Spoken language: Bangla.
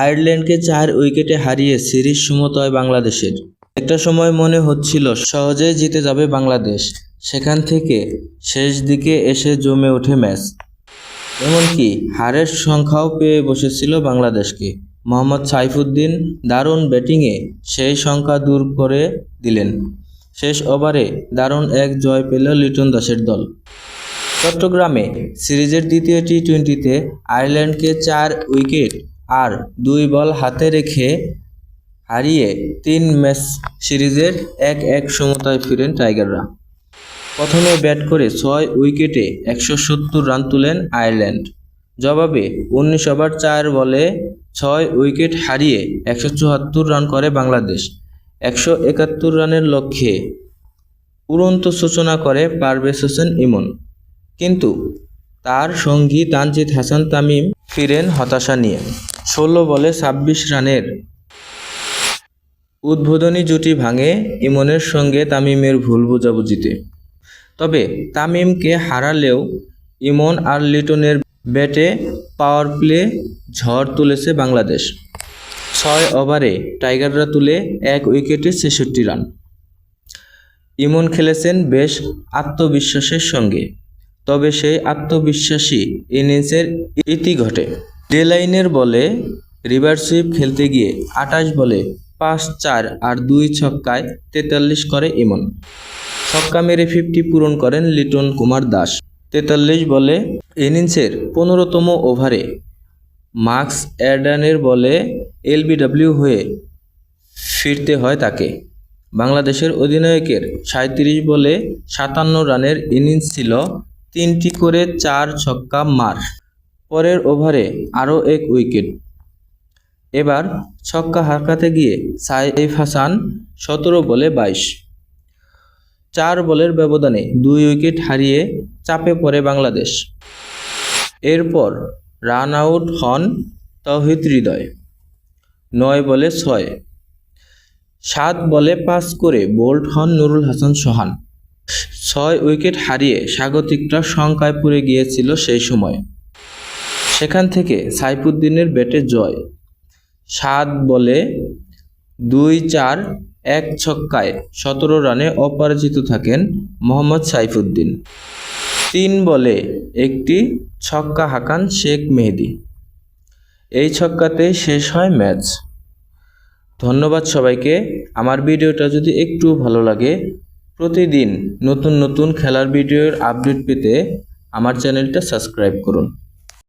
আয়ারল্যান্ডকে চার উইকেটে হারিয়ে সিরিজ সমতায় বাংলাদেশের। একটা সময় মনে হচ্ছিল সহজেই জিতে যাবে বাংলাদেশ। সেখান থেকে শেষ দিকে এসে জমে ওঠে ম্যাচ। এমনকি হারের সংখ্যাও পেয়ে বসেছিল বাংলাদেশকে। মোহাম্মদ সাইফুদ্দিন দারুণ ব্যাটিংয়ে সেই সংখ্যা দূর করে দিলেন। শেষ ওভারে দারুণ এক জয় পেল লিটন দাসের দল। চট্টগ্রামে সিরিজের দ্বিতীয় টি টোয়েন্টিতে আয়ারল্যান্ডকে চার উইকেট আর দুই বল হাতে রেখে হারিয়ে তিন ম্যাচ সিরিজের এক এক সমতায় ফিরেন টাইগাররা। প্রথমে ব্যাট করে ছয় উইকেটে একশো সত্তর রান তুলেন আয়ারল্যান্ড। জবাবে উনিশ ওভার চার বলে ছয় উইকেট হারিয়ে একশো চুয়াত্তর রান করে বাংলাদেশ। একশো একাত্তর রানের লক্ষ্যে উড়ন্ত সূচনা করে পারভেজ হোসেন ইমন। কিন্তু তার সঙ্গী তানজিদ হাসান তামিম ফিরেন হতাশা নিয়ে। ষোলো বলে ছাব্বিশ রানের। উদ্বোধনী জুটি ভাঙে ইমনের সঙ্গে তামিমের ভুল বোঝাবুঝিতে। তবে তামিমকে হারালেও ইমন আর লিটনের ব্যাটে পাওয়ার প্লে ঝড় তুলেছে বাংলাদেশ। ছয় ওভারে টাইগাররা তুলে এক উইকেটে ছেষট্টি রান। ইমন খেলেছেন বেশ আত্মবিশ্বাসের সঙ্গে। তবে সেই আত্মবিশ্বাসী ইনিংসের ইতি ঘটে। ডেলাইনের বলে রিভার সুইপ খেলতে গিয়ে আটাশ বলে পাঁচ চার আর দুই ছক্কায় তেতাল্লিশ করে ইমন। ছক্কা মেরে ফিফটি পূরণ করেন লিটন কুমার দাস। তেতাল্লিশ বলে ইনিংসের পনেরোতম ওভারে মার্কস অ্যাডানের বলে এলবিডব্লিউ হয়ে ফিরতে হয় তাকে। বাংলাদেশের অধিনায়কের সাঁত্রিশ বলে সাতান্ন রানের ইনিংস ছিল তিনটি করে চার ছক্কা মার। পরের ওভারে আরও এক উইকেট। এবার ছক্কা হারকাতে গিয়ে সাইফ হাসান সতেরো বলে বাইশ। চার বলের ব্যবধানে দুই উইকেট হারিয়ে চাপে পড়ে বাংলাদেশ। এরপর রান আউট হন তৌহিদ হৃদয়। নয় বলে ছয়। সাত বলে পাস করে বোল্ড হন নুরুল হাসান সোহান। ছয় উইকেট হারিয়ে স্বাগতিকরা শঙ্কায় পড়ে গিয়েছিল সেই সময়। সেখান থেকে সাইফুদ্দিনের ব্যাটে জয়। সাত বলে দুই চার, এক ছক্কায় সতেরো রানে অপরাজিত থাকেন মোহাম্মদ সাইফুদ্দিন। তিন বলে একটি ছক্কা হাঁকান শেখ মেহেদি। এই ছক্কাতেই শেষ হয় ম্যাচ। ধন্যবাদ সবাইকে। আমার ভিডিওটা যদি একটু ভালো লাগে প্রতিদিন নতুন নতুন খেলার ভিডিওর আপডেট পেতে আমার চ্যানেলটা সাবস্ক্রাইব করুন।